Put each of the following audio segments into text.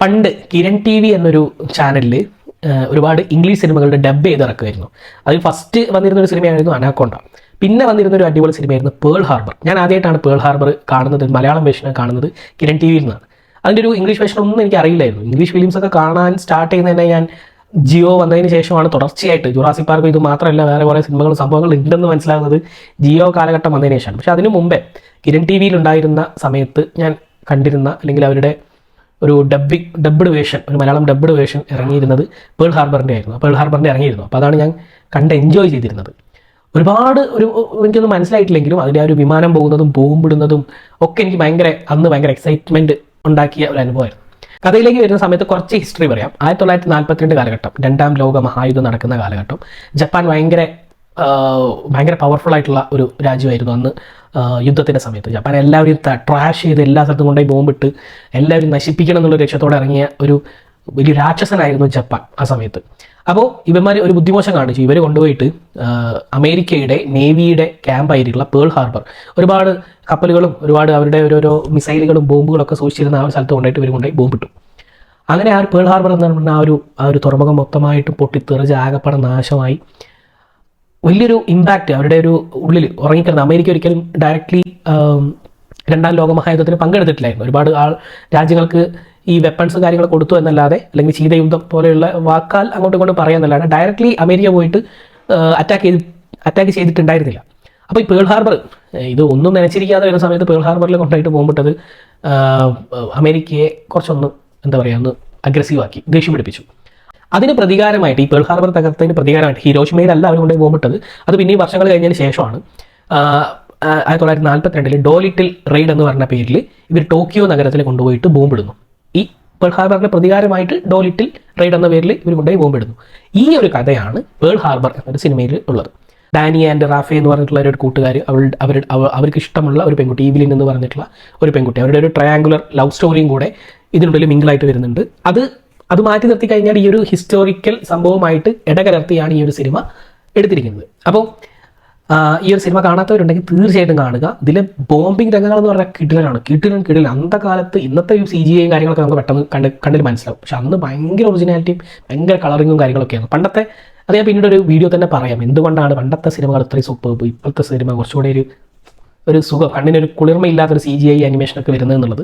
പണ്ട് Kiran T V എന്നൊരു ചാനലിൽ ഒരുപാട് ഇംഗ്ലീഷ് സിനിമകളുടെ ഡബ് ചെയ്ത് ഇറക്കുമായിരുന്നു അതിൽ ഫസ്റ്റ് വന്നിരുന്ന ഒരു സിനിമയായിരുന്നു അനാക്കോണ്ട. പിന്നെ വന്നിരുന്ന ഒരു അടിപൊളി സിനിമയായിരുന്നു പേൾ ഹാർബർ. ഞാൻ ആദ്യമായിട്ടാണ് പേൾ ഹാർബർ കാണുന്നത് മലയാളം വേഷനെ കാണുന്നത് കിരൺ ടി വിയിൽ നിന്നാണ്. അതിന്റെ ഒരു ഇംഗ്ലീഷ് വേർഷൻ ഒന്നും എനിക്ക് അറിയില്ലായിരുന്നു. ഇംഗ്ലീഷ് ഫിലിംസ് ഒക്കെ കാണാൻ സ്റ്റാർട്ട് ചെയ്യുന്ന തന്നെ ഞാൻ ജിയോ വന്നതിന് ശേഷമാണ് തുടർച്ചയായിട്ട് ജുറാസി പാർക്ക് ഇത് മാത്രമല്ല വേറെ കുറേ സിനിമകൾ സംഭവങ്ങൾ ഉണ്ടെന്ന് മനസ്സിലാകുന്നത് ജിയോ കാലഘട്ടം വന്നതിന് ശേഷമാണ്. പക്ഷെ അതിനു മുമ്പേ കിരൺ ടി വിയിൽ ഉണ്ടായിരുന്ന സമയത്ത് ഞാൻ കണ്ടിരുന്ന അല്ലെങ്കിൽ അവരുടെ ഒരു ഡബ്ബിങ് ഡബ്ഡ് വേഷൻ ഒരു മലയാളം ഡബ്ഡ് വേഷൻ ഇറങ്ങിയിരുന്നത് പേൾ ഹാർബറിന്റെ ആയിരുന്നു. പേൾ ഹാർബറിന്റെ ഇറങ്ങിയിരുന്നു. അപ്പോൾ അതാണ് ഞാൻ കണ്ട് എൻജോയ് ചെയ്തിരുന്നത്. ഒരുപാട് ഒരു എനിക്കൊന്നും മനസ്സിലായിട്ടില്ലെങ്കിലും അതിന്റെ ആ ഒരു വിമാനം പോകുന്നതും പോകുമ്പിടുന്നതും ഒക്കെ എനിക്ക് ഭയങ്കര അന്ന് ഭയങ്കര എക്സൈറ്റ്മെന്റ് ഉണ്ടാക്കിയ ഒരു അനുഭവമായിരുന്നു. കഥയിലേക്ക് വരുന്ന സമയത്ത് കുറച്ച് ഹിസ്റ്ററി പറയാം. ആയിരത്തി തൊള്ളായിരത്തി നാൽപ്പത്തിരണ്ട് കാലഘട്ടം രണ്ടാം ലോക മഹായുദ്ധം നടക്കുന്ന കാലഘട്ടം. ജപ്പാൻ ഭയങ്കര ഭയങ്കര പവർഫുൾ ആയിട്ടുള്ള ഒരു രാജ്യമായിരുന്നു അന്ന് യുദ്ധത്തിന്റെ സമയത്ത്. ജപ്പാൻ എല്ലാവരെയും ട്രാഷ് ചെയ്ത് എല്ലാ സ്ഥലത്തും കൊണ്ടുപോയി ബോംബിട്ട് എല്ലാവരും നശിപ്പിക്കണം എന്നുള്ള ലക്ഷ്യത്തോടെ ഇറങ്ങിയ ഒരു വലിയ രാക്ഷസനായിരുന്നു ജപ്പാൻ ആ സമയത്ത്. അപ്പോൾ ഇവന്മാർ ഒരു ബുദ്ധിമോശം കാണിച്ചു. ഇവർ കൊണ്ടുപോയിട്ട് അമേരിക്കയുടെ നേവിയുടെ ക്യാമ്പായിട്ടുള്ള പേൾ ഹാർബർ ഒരുപാട് കപ്പലുകളും ഒരുപാട് അവരുടെ ഓരോരോ മിസൈലുകളും ബോംബുകളൊക്കെ സൂക്ഷിച്ചിരുന്ന ആ ഒരു സ്ഥലത്ത് കൊണ്ടുപോയിട്ട് ഇവർ കൊണ്ടുപോയി ബോംബിട്ടു. അങ്ങനെ ആ ഒരു പേൾ ഹാർബർ എന്ന് പറഞ്ഞ ആ ഒരു ആ ഒരു തുറമുഖം മൊത്തമായിട്ട് പൊട്ടിത്തെറിച്ച് ആകപ്പാടെ നാശമായി. വലിയൊരു ഇമ്പാക്റ്റ് അവരുടെ ഒരു ഉള്ളിൽ ഉറങ്ങിക്കിടന്ന അമേരിക്ക ഒരിക്കലും ഡയറക്ട്ലി രണ്ടാം ലോക മഹായുദ്ധത്തിന് പങ്കെടുത്തിട്ടില്ലായിരുന്നു. ഒരുപാട് ആൾ രാജ്യങ്ങൾക്ക് ഈ വെപ്പൺസും കാര്യങ്ങൾ കൊടുത്തു എന്നല്ലാതെ അല്ലെങ്കിൽ ശീതയുദ്ധം പോലെയുള്ള വാക്കാൽ അങ്ങോട്ടും ഇങ്ങോട്ടും പറയാമെന്നല്ലാതെ ഡയറക്ട്ലി അമേരിക്ക പോയിട്ട് അറ്റാക്ക് ചെയ്ത് അറ്റാക്ക് ചെയ്തിട്ടുണ്ടായിരുന്നില്ല. അപ്പോൾ ഈ പേൾ ഹാർബർ ഇത് ഒന്നും നനച്ചിരിക്കാതെ വരുന്ന സമയത്ത് പേൾ ഹാർബറിൽ കൊണ്ടായിട്ട് പോകുമ്പോട്ടത് അമേരിക്കയെ കുറച്ചൊന്ന് എന്താ പറയുക ഒന്ന് അഗ്രസീവാക്കി ദേഷ്യം പിടിപ്പിച്ചു. അതിന് പ്രതികാരമായിട്ട് ഈ പേൾ ഹാർബർ തകർത്തതിന് പ്രതികാരമായിട്ട് ഹിരോഷിമയിലല്ല അവർ കൊണ്ടുപോയി ബോംബിട്ടത് അത് പിന്നെയും വർഷങ്ങൾ കഴിഞ്ഞതിന് ശേഷമാണ്. ആയിരത്തി തൊള്ളായിരത്തി നാൽപ്പത്തിരണ്ടിൽ ഡോലിറ്റിൽ റെയ്ഡ് എന്ന് പറഞ്ഞ പേരിൽ ഇവർ ടോക്കിയോ നഗരത്തിൽ കൊണ്ടുപോയിട്ട് ബോംബിടുന്നു ഈ പേൾ ഹാർബറിന്റെ പ്രതികാരമായിട്ട് ഡോലിറ്റിൽ റെയ്ഡ് എന്ന പേരിൽ ഇവർ കൊണ്ടുപോയി ബോംബിടുന്നു ഈ ഒരു കഥയാണ് പേൾ ഹാർബർ എന്നൊരു സിനിമയിൽ ഉള്ളത്. ഡാനി ആൻഡ് റാഫെ എന്ന് പറഞ്ഞിട്ടുള്ള ഒരു കൂട്ടുകാർ അവളുടെ അവർ അവർക്ക് ഇഷ്ടമുള്ള ഒരു പെൺകുട്ടി ഈവിലിൻ എന്ന് പറഞ്ഞിട്ടുള്ള ഒരു പെൺകുട്ടി. അവരുടെ ഒരു ട്രയാങ്കുലർ ലവ് സ്റ്റോറിയും കൂടെ ഇതിനുള്ളിൽ മിങ്കിളായിട്ട് വരുന്നുണ്ട്. അത് അത് മാറ്റി നിർത്തി കഴിഞ്ഞാൽ ഈ ഒരു ഹിസ്റ്റോറിക്കൽ സംഭവമായിട്ട് ഇടകലർത്തിയാണ് ഈ ഒരു സിനിമ എടുത്തിരിക്കുന്നത്. അപ്പോൾ ഈ ഒരു സിനിമ കാണാത്തവരുണ്ടെങ്കിൽ തീർച്ചയായിട്ടും കാണുക. ഇതിലെ ബോംബിംഗ് രംഗങ്ങൾ എന്ന് പറഞ്ഞാൽ കിടിലനാണ്. കിടിലൻ കിടിലൻ അന്നത്തെ കാലത്ത് ഇന്നത്തെ ഈ സി ജി ഐയും കാര്യങ്ങളൊക്കെ നമുക്ക് പെട്ടെന്ന് കണ്ട് കണ്ടിൽ മനസ്സിലാവും. പക്ഷെ അന്ന് ഭയങ്കര ഒറിജിനാലിറ്റിയും ഭയങ്കര കളറിങ്ങും കാര്യങ്ങളൊക്കെയാണ്. പണ്ടത്തെ അത് ഞാൻ പിന്നീട് ഒരു വീഡിയോ തന്നെ പറയാം. എന്തുകൊണ്ടാണ് പണ്ടത്തെ സിനിമകൾ ഇത്രയും സൂപ്പർ ഇപ്പോഴത്തെ സിനിമ കുറച്ചുകൂടി ഒരു ഒരു സുഖം കണ്ണിനൊരു കുളിർമയില്ലാത്തൊരു സി ജി ഐ അനിമേഷനൊക്കെ വരുന്നത് എന്നുള്ളത്.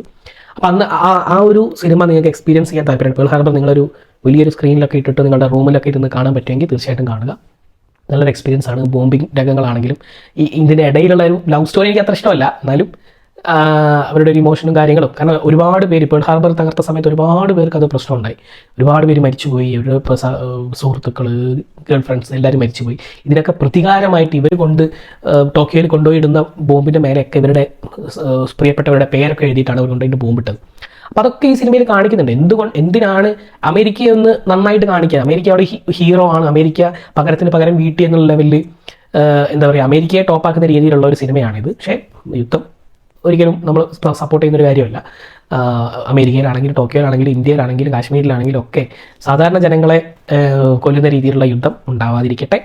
അപ്പം അന്ന് ആ ആ ഒരു സിനിമ നിങ്ങൾക്ക് എക്സ്പീരിയൻസ് ചെയ്യാൻ താല്പര്യം പേൾ ഹാർബർ നിങ്ങളൊരു വലിയൊരു സ്ക്രീനിലൊക്കെ ഇട്ടിട്ട് നിങ്ങളുടെ റൂമിലൊക്കെ ഇരുന്ന് കാണാൻ പറ്റുമെങ്കിൽ തീർച്ചയായിട്ടും കാണുക. നല്ലൊരു എക്സ്പീരിയൻസ് ആണ്. ബോംബിംഗ് രംഗങ്ങളാണെങ്കിലും ഈ ഇതിന്റെ ഇടയിലുള്ള ഒരു ലവ് സ്റ്റോറി എനിക്ക് അത്ര ഇഷ്ടമല്ല. എന്നാലും അവരുടെ ഒരു ഇമോഷനും കാര്യങ്ങളും. കാരണം ഒരുപാട് പേര് ഇപ്പോൾ ഹാർബർ തകർത്ത സമയത്ത് ഒരുപാട് പേർക്ക് അത് പ്രശ്നമുണ്ടായി. ഒരുപാട് പേര് മരിച്ചുപോയി. അവരുടെ സുഹൃത്തുക്കൾ ഗേൾ ഫ്രണ്ട്സ് എല്ലാവരും മരിച്ചുപോയി. ഇതിനൊക്കെ പ്രതികാരമായിട്ട് ഇവർ കൊണ്ട് ടോക്കിയോയിൽ കൊണ്ടുപോയിടുന്ന ബോംബിന്റെ മേലെയൊക്കെ ഇവരുടെ പ്രിയപ്പെട്ടവരുടെ പേരൊക്കെ എഴുതിയിട്ടാണ് അവർ കൊണ്ടുപോയിട്ട് ബോംബിട്ടത് അപ്പോൾ അതൊക്കെ ഈ സിനിമയിൽ കാണിക്കുന്നുണ്ട്. എന്തുകൊണ്ട് എന്തിനാണ് അമേരിക്കയെ ഒന്ന് നന്നായിട്ട് കാണിക്കുക അമേരിക്ക അവിടെ ഹീറോ ആണ്. അമേരിക്ക പകരത്തിന് പകരം വീട്ടി എന്നുള്ള ലെവലിൽ എന്താ പറയുക അമേരിക്കയെ ടോപ്പാക്കുന്ന രീതിയിലുള്ള ഒരു സിനിമയാണിത്. പക്ഷേ യുദ്ധം ഒരിക്കലും നമ്മൾ സപ്പോർട്ട് ചെയ്യുന്ന ഒരു കാര്യമല്ല അമേരിക്കയിലാണെങ്കിലും ടോക്കിയോയിലാണെങ്കിലും ഇന്ത്യയിലാണെങ്കിലും കാശ്മീരിലാണെങ്കിലും ഒക്കെ സാധാരണ ജനങ്ങളെ കൊല്ലുന്ന രീതിയിലുള്ള യുദ്ധം ഉണ്ടാവാതിരിക്കട്ടെ.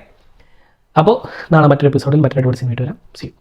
അപ്പോൾ നാളെ മറ്റൊരു എപ്പിസോഡിൽ മറ്റൊരു സിനിമ വരാം. സി